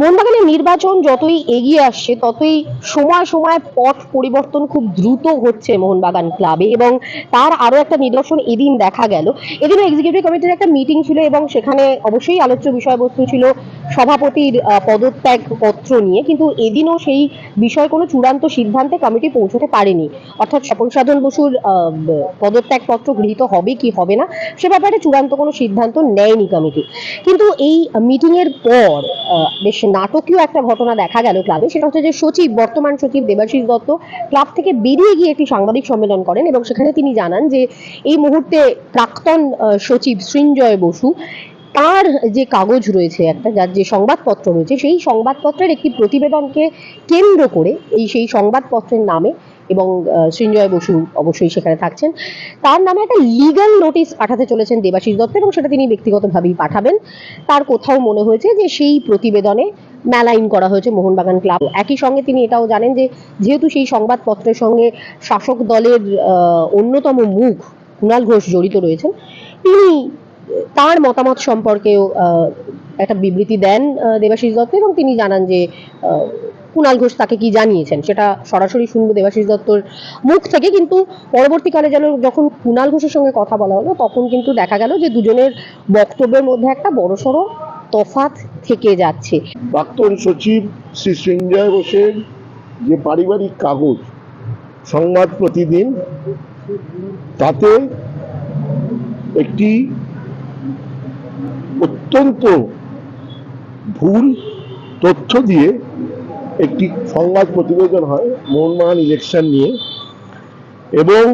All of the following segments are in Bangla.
মোহনবাগানের নির্বাচন যতই এগিয়ে আসছে, ততই সময় সময় পথ পরিবর্তন খুব দ্রুত হচ্ছে মোহনবাগান ক্লাবে এবং তার আরও একটা নিদর্শন এদিন দেখা গেল। এদিনও এক্সিকিউটিভ কমিটির একটা মিটিং ছিল এবং সেখানে অবশ্যই আলোচ্য বিষয়বস্তু ছিল সভাপতির পদত্যাগ পত্র নিয়ে, কিন্তু এদিনও সেই বিষয়ে কোনো চূড়ান্ত সিদ্ধান্তে কমিটি পৌঁছতে পারেনি। অর্থাৎ স্বপন সাধন বসুর পদত্যাগ পত্র গৃহীত হবে কি হবে না, সে ব্যাপারে চূড়ান্ত কোনো সিদ্ধান্ত নেয়নি কমিটি। কিন্তু এই মিটিং এর পর বেশ নাটকীয় একটা ঘটনা দেখা গেল ক্লাবে, সেটা হচ্ছে যে সচিব, বর্তমান সচিব দেবাশিস দত্ত ক্লাব থেকে বেরিয়ে গিয়ে একটি সাংবাদিক সম্মেলন করেন এবং সেখানে তিনি জানান যে এই মুহূর্তে প্রাক্তন সচিব সৃঞ্জয় বসু তার যে কাগজ রয়েছে, একটা যার যে সংবাদপত্র রয়েছে, সেই সংবাদপত্রের একটি প্রতিবেদনকে কেন্দ্র করে এই সেই সংবাদপত্রের নামে এবং সৃঞ্জয় বসু অবশ্যই সেখানে থাকছেন। তার নামে একটা লিগ্যাল নোটিশ পাঠাতে চলেছেন দেবাশিস দত্ত এবং সেটা তিনি ব্যক্তিগতভাবেই পাঠাবেন। তার কোথাও মনে হয়েছে যে সেই প্রতিবেদনে মেলাইন করা হয়েছে মোহনবাগান ক্লাব। একই সঙ্গে তিনি এটাও জানেন যে, যেহেতু সেই সংবাদপত্রের সঙ্গে শাসক দলের অন্যতম মুখ কুণাল ঘোষ জড়িত রয়েছেন, তিনি তার মতামত সম্পর্কেও একটা বিবৃতি দেন দেবাশিস দত্ত এবং তিনি জানান যে কুণাল ঘোষ তাকে কি জানিয়েছেন সেটা সরাসরি শুনব দেবাশিস দত্তর মুখ থেকে। কিন্তু পরবর্তীকালে যেন যখন কুণাল ঘোষের সঙ্গে কথা বলা হলো, তখন কিন্তু দেখা গেল যে দুজনের বক্তব্যের মধ্যে একটা বড়সড় তফাৎ থেকে যাচ্ছে। প্রাক্তন সচিব শ্রী সঞ্জয় বোসের যে পারিবারিক কাগজ, সংবাদ প্রতিদিন, তাতে একটি অত্যন্ত ভুল তথ্য দিয়ে একটি সংবাদ প্রতিবেদন হয়, মোহনবাগান ইলেকশন নিয়ে। এবং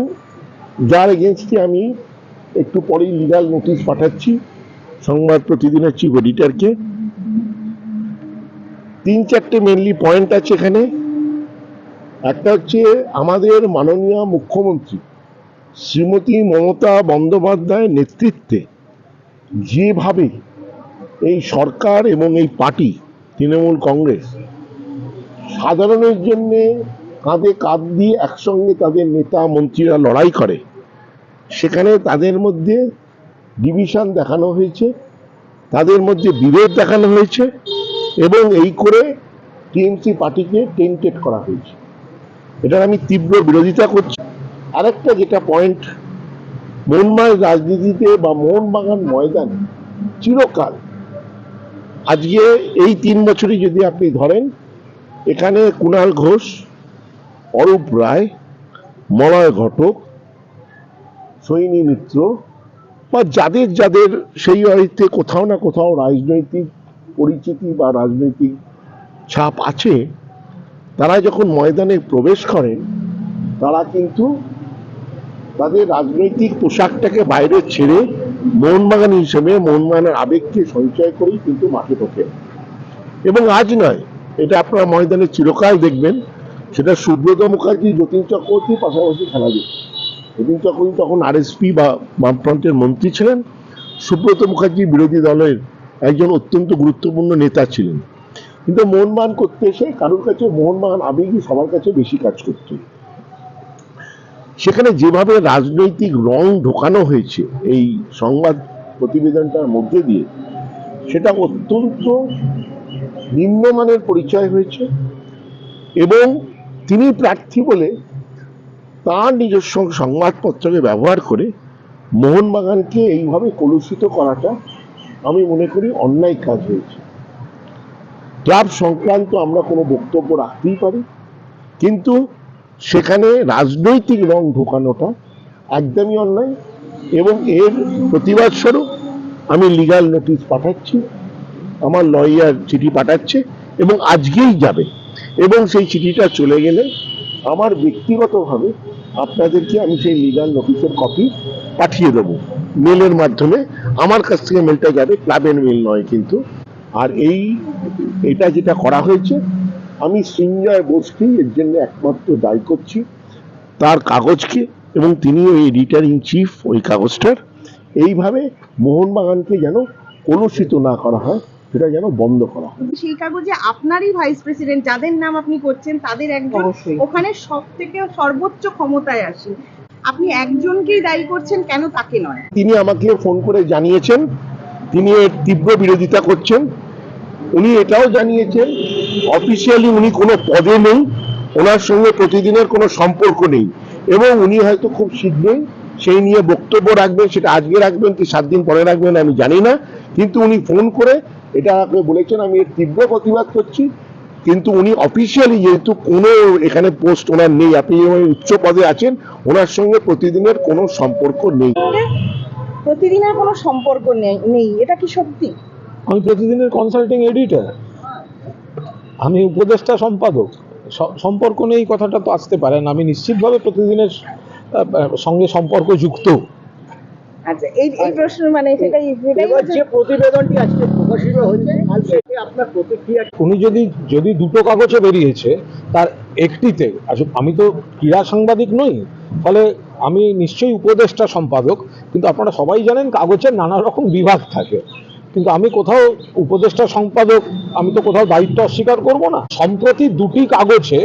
যার এগেনস্টে আমি একটু পরেই লিগাল নোটিশ পাঠাচ্ছি, সংবাদ প্রতিদিনের চিফ এডিটরকে তিন চারটে মেনলি পয়েন্ট আছে এখানে। একটা হচ্ছে আমাদের মাননীয় মুখ্যমন্ত্রী, শ্রীমতী মমতা বন্দ্যোপাধ্যায়ের নেতৃত্বে যেভাবে এই সরকার এবং এই পার্টি, তৃণমূল কংগ্রেস, সাধারণের জন্য কাঁধে কাঁধ দিয়ে একসঙ্গে তাদের নেতা মন্ত্রীরা লড়াই করে, সেখানে তাদের মধ্যে ডিভিশন দেখানো হয়েছে, তাদের মধ্যে বিভেদ দেখানো হয়েছে এবং এই করে টিএমসি পার্টিকে টেন্টেড করা হয়েছে। এটার আমি তীব্র বিরোধিতা করছি। আরেকটা যেটা পয়েন্ট মোহনবাগান রাজনীতিতে বা মোহনবাগান ময়দানে চিরকাল। আজকে এই তিন বছরই যদি আপনি ধরেন, এখানে কুণাল ঘোষ, অরূপ রায়, মলয় ঘটক, সৈনী মিত্র বা যাদের যাদের সেই অর্থে কোথাও না কোথাও রাজনৈতিক পরিচিতি বা রাজনৈতিক ছাপ আছে, তারা যখন ময়দানে প্রবেশ করেন, তারা কিন্তু তাদের রাজনৈতিক পোশাকটাকে বাইরে ছেড়ে মোহনবাগান হিসেবে মোহনবাগানের আবেগকে সঞ্চয় করেই কিন্তু মাঠে ঢোকে। এবং আজ নয়, এটা আপনারা ময়দানে চিরকাল দেখবেন, সেটা সুব্রত মুখার্জি, যতীন চক্রবর্তী পাশাপাশি খেলা যেত যতীন চক্রবর্তী তখন আরএসপি বা বামফ্রন্টের মন্ত্রী ছিলেন। সুব্রত মুখার্জি বিরোধী দলের একজন অত্যন্ত গুরুত্বপূর্ণ নেতা ছিলেন। কিন্তু মোহনবাগান করতে এসে কারোর কাছে, মোহনবাগান আবেগই সবার কাছে বেশি কাজ করছে। সেখানে যেভাবে রাজনৈতিক রং ঢোকানো হয়েছে, এই সংবাদ প্রতিবেদনটার মধ্যে দিয়ে, সেটা অত্যন্ত নিম্নমানের পরিচয় হয়েছে এবং তিনি প্রার্থী বলে তার নিজস্ব সংবাদপত্রকে ব্যবহার করে মোহনবাগানকে এইভাবে কলুষিত করাটা আমি মনে করি অন্যায় কাজ হয়েছে। ক্লাব সংক্রান্ত আমরা কোনো বক্তব্য রাখতেই পারি, কিন্তু সেখানে রাজনৈতিক রং ঢোকানোটা একদমই অন্যায় এবং এর প্রতিবাদ স্বরূপ আমি লিগাল নোটিশ পাঠাচ্ছি, আমার লয়ার চিঠি পাঠাচ্ছে এবং আজকেই যাবে। এবং সেই চিঠিটা চলে গেলে আমার ব্যক্তিগতভাবে আপনাদেরকে আমি সেই লিগাল নোটিশের কপি পাঠিয়ে দেবো। মেলের মাধ্যমে আমার কাছ থেকে মেলটা যাবে ক্লাবের মেল নয় কিন্তু। আর এই, এটা যেটা করা হয়েছে আমি সঞ্জয় বোসকেই এর জন্য একমাত্র দায়ী করছি। তার কাগজকে এবং তিনি ওই এডিটার ইন চিফ ওই কাগজটার। এইভাবে মোহনবাগানকে যেন কলুষিত না করা হয় সেটা যেন বন্ধ করা হয়। সেই কাগজে আপনারই ভাইস প্রেসিডেন্ট যাদের নাম আপনি করছেন তাদের একজন অবশ্যই। ওখানে সব থেকে সর্বোচ্চ ক্ষমতায় আসেন আপনি একজনকেই দায়ী করছেন কেন তাকে নয়? তিনি আমাকে ফোন করে জানিয়েছেন তিনি এর তীব্র বিরোধিতা করছেন। উনি এটাও জানিয়েছেন অফিসিয়ালি উনি কোনো পদে নেই ওনার সঙ্গে প্রতিদিনের কোনো সম্পর্ক নেই। এবং উনি হয়তো খুব শীঘ্রই সেই নিয়ে বক্তব্য রাখবেন সেটা আজকে রাখবেন কি সাত দিন পরে রাখবেন আমি জানি না। কিন্তু উনি ফোন করে এটা আমাকে বলেছেন আমি এর তীব্র প্রতিবাদ করছি। কিন্তু উনি অফিসিয়ালি যেহেতু কোনো এখানে পোস্ট ওনার নেই আপনি যেমন উচ্চ পদে আছেন ওনার সঙ্গে প্রতিদিনের কোনো সম্পর্ক নেই। প্রতিদিনের কোনো সম্পর্ক নেই নেই। এটা কি সত্যি? আমি প্রতিদিনের কনসাল্টিং এডিটর আমি উপদেষ্টা সম্পাদক। সম্পর্ক নেই কথাটা তো আসতে পারে না। আমি নিশ্চিতভাবে প্রতিদিনের সঙ্গে সম্পর্ক যুক্ত আচ্ছা এই এই প্রশ্ন মানে সেটাই সেটাই এবার যে প্রতিবেদনটি আজকে প্রকাশিত হয়েছে কালকে আপনার প্রতিক্রিয়া উনি যদি যদি দুটো কাগজে বেরিয়েছে তার একটিতে আমি তো ক্রীড়া সাংবাদিক নই ফলে আমি নিশ্চয়ই উপদেষ্টা সম্পাদক কিন্তু আপনারা সবাই জানেন কাগজের নানা রকম বিভাগ থাকে। কিন্তু আমি কোথাও উপদেষ্টা সম্পাদক আমি তো কোথাও দায়িত্ব অস্বীকার করব না। সম্প্রতি দুটি কাগজে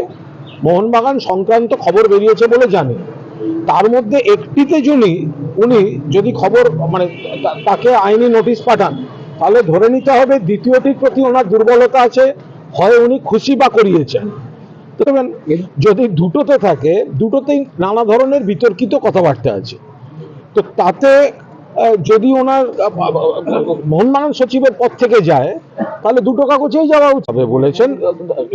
মোহনবাগান সংক্রান্ত খবর বেরিয়েছে বলে জানি। তার মধ্যে একটিতে যিনি উনি যদি খবর মানে তাকে আইনি নোটিশ পাঠান তাহলে ধরে নিতে হবে দ্বিতীয়টির প্রতি ওনার দুর্বলতা আছে হয় উনি খুশি বা করিয়েছেন। দেখবেন, যদি দুটোতে থাকে দুটোতেই নানা ধরনের বিতর্কিত কথাবার্তা আছে। তো তাতে যদি ওনার মোহনবাগান সচিবের পদ থেকে যায়, তাহলে দুটো কাগজেই যাওয়া উচিত। বলেছেন,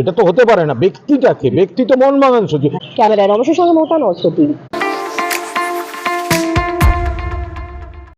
এটা তো হতে পারে না, ব্যক্তিটাকে, ব্যক্তি তো মোহনবাগান সচিব। ক্যামেরায় রমেশের সঙ্গে নজর টিভি